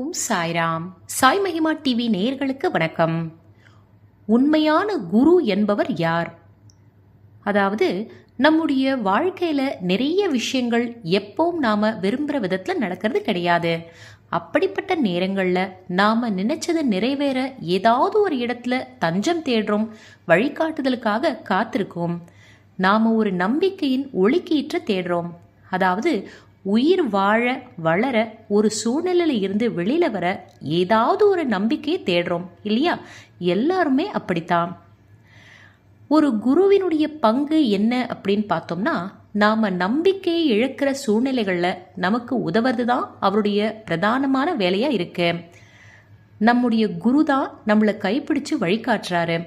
ஓம் சாய்ராம். சாய் மகிமா டிவி நேயர்களுக்கு வணக்கம். உண்மையான குரு என்பவர் யார்? அதாவது நம்முடைய வாழ்க்கையில் நிறைய விஷயங்கள் எப்பவும் நாம் விரும்புகிற விதத்தில் நடக்கிறது கிடையாது. அப்படிப்பட்ட நேரங்களில் நாம் நினைச்சது நிறைவேற ஏதாவது ஒரு இடத்துல தஞ்சம் தேடுறோம் வழிகாட்டுதலுக்காக காத்திருக்கோம். நாம் ஒரு நம்பிக்கையின் ஒளிக்கீற்ற தேடுறோம். அதாவது உயிர் வாழ வளர ஒரு சூழ்நிலையில இருந்து வெளியில வர ஏதாவது ஒரு நம்பிக்கையை தேடுறோம் இல்லையா? எல்லாருமே அப்படித்தான். ஒரு குருவினுடைய பங்கு என்ன அப்படின்னு பார்த்தோம்னா நாம நம்பிக்கையை இழக்கிற சூழ்நிலைகள்ல நமக்கு உதவுறது தான் அவருடைய பிரதானமான வேலையா இருக்கு. நம்முடைய குரு தான் நம்மளை கைப்பிடிச்சு வழிகாட்டுறாரு.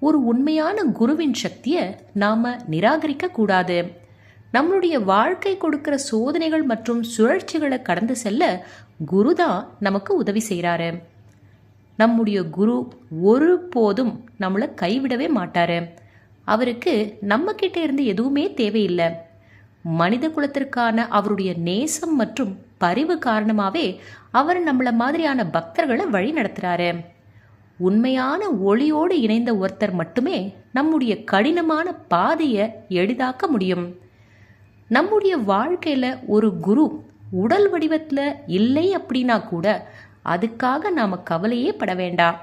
ஒரு உண்மையான குருவின் சக்தியை நாம நிராகரிக்க கூடாது நம்மளுடைய வாழ்க்கை கொடுக்கிற சோதனைகள் மற்றும் சுழற்சிகளை கடந்து செல்ல குரு தான் நமக்கு உதவி செய்கிறாரு நம்முடைய குரு ஒருபோதும் நம்மளை கைவிடவே மாட்டாரு. அவருக்கு நம்ம கிட்ட இருந்து எதுவுமே தேவையில்லை. மனித குலத்திற்கான அவருடைய நேசம் மற்றும் பரிவு காரணமாகவே அவர் நம்மள மாதிரியான பக்தர்களை வழி நடத்துறாரு. உண்மையான ஒளியோடு இணைந்த ஒருத்தர் மட்டுமே நம்முடைய கடினமான பாதையை எளிதாக்க முடியும். நம்முடைய வாழ்க்கையில் ஒரு குரு உடல் வடிவத்தில் இல்லை அப்படின்னா கூட அதுக்காக நாம் கவலையே பட வேண்டாம்.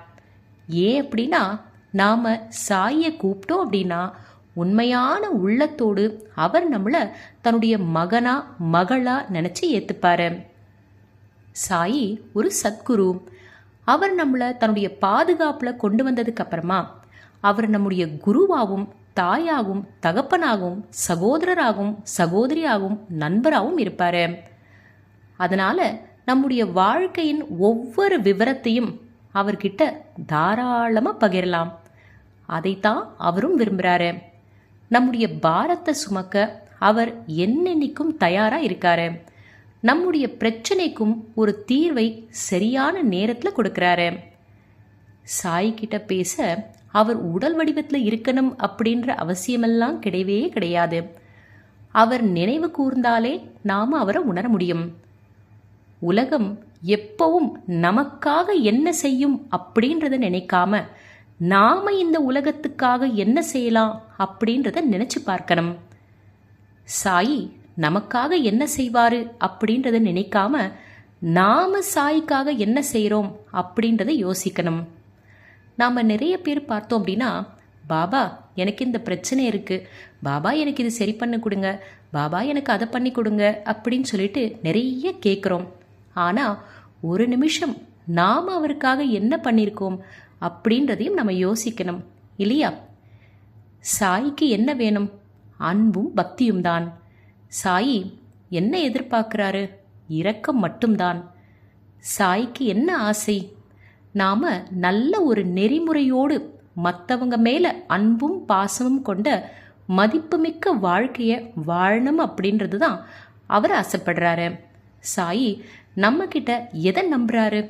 ஏன் அப்படின்னா நாம் சாயை கூப்பிட்டோம் அப்படின்னா உண்மையான உள்ளத்தோடு அவர் நம்மளை தன்னுடைய மகனா மகளா நினச்சி ஏற்றுப்பாரு சாயி ஒரு சத்குரு. அவர் நம்மளை தன்னுடைய பாதுகாப்பில் கொண்டு வந்ததுக்கு அப்புறமா அவர் நம்முடைய குருவாகவும் தாயாகவும் தகப்பனாகவும் சகோதரராகவும் சகோதரியாகவும் நண்பராகவும் இருப்பார். அதனால் நம்முடைய வாழ்க்கையின் ஒவ்வொரு விவரத்தையும் அவர்கிட்ட தாராளமாக பகிரலாம். அதைத்தான் அவரும் விரும்புகிறாரு நம்முடைய பாரத்தை சுமக்க அவர் என்னென்னைக்கும் தயாராக இருக்காரு. நம்முடைய பிரச்சனைக்கும் ஒரு தீர்வை சரியான நேரத்தில் கொடுக்குறாரு. சாய்கிட்ட பேச அவர் உடல் வடிவத்தில் இருக்கணும் அப்படின்ற அவசியமெல்லாம் கிடையவே கிடையாது. அவர் நினைவு கூர்ந்தாலே நாம் அவரை உணர முடியும். உலகம் எப்பவும் நமக்காக என்ன செய்யும் அப்படின்றத நினைக்காம நாம இந்த உலகத்துக்காக என்ன செய்யலாம் அப்படின்றத நினைச்சு பார்க்கணும். சாயி நமக்காக என்ன செய்வாரு அப்படின்றத நினைக்காம நாம சாய்க்காக என்ன செய்கிறோம் அப்படின்றத யோசிக்கணும். நாம் நிறைய பேர் பார்த்தோம் அப்படின்னா பாபா எனக்கு இந்த பிரச்சனை இருக்குது பாபா எனக்கு இது சரி பண்ணி கொடுங்க. பாபா எனக்கு அதை பண்ணி கொடுங்க. அப்படின்னு சொல்லிட்டு நிறைய கேட்குறோம் ஆனால் ஒரு நிமிஷம் நாம் அவருக்காக என்ன பண்ணியிருக்கோம் அப்படின்றதையும் நம்ம யோசிக்கணும். இல்லையா? சாய்க்கு என்ன வேணும்? அன்பும் பக்தியும் தான். சாயி என்ன எதிர்பார்க்குறாரு? இரக்கம் மட்டும்தான். சாய்க்கு என்ன ஆசை? நாம் நல்ல ஒரு நெறிமுறையோடு மற்றவங்க மேலே அன்பும் பாசமும் கொண்ட மதிப்புமிக்க வாழ்க்கையை வாழணும் அப்படின்றது தான் அவர் ஆசைப்படுறாரு. சாயி நம்மக்கிட்ட எதை நம்புறாரு?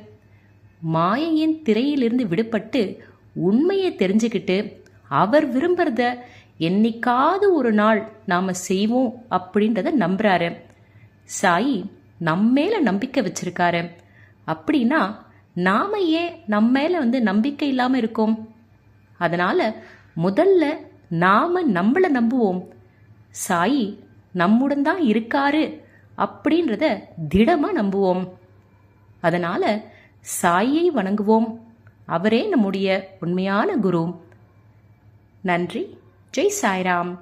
மாயையின் திரையிலிருந்து விடுபட்டு உண்மையை தெரிஞ்சுக்கிட்டு அவர் விரும்புறத என்னைக்காவது ஒரு நாள் நாம் செய்வோம் அப்படின்றத நம்புறாரு. சாயி நம்மேல நம்பிக்கை வச்சிருக்காரு. அப்படின்னா நாம ஏன் நம்ம மேல வந்து நம்பிக்கை இல்லாம இருக்கோம்? அதனால முதல்ல நாம நம்மளை நம்புவோம். சாயி நம்முடன் தான் இருக்காரு அப்படின்றத திடமா நம்புவோம். அதனால சாயை வணங்குவோம். அவரே நம்முடைய உண்மையான குரு. நன்றி. ஜெய் சாய்ராம்.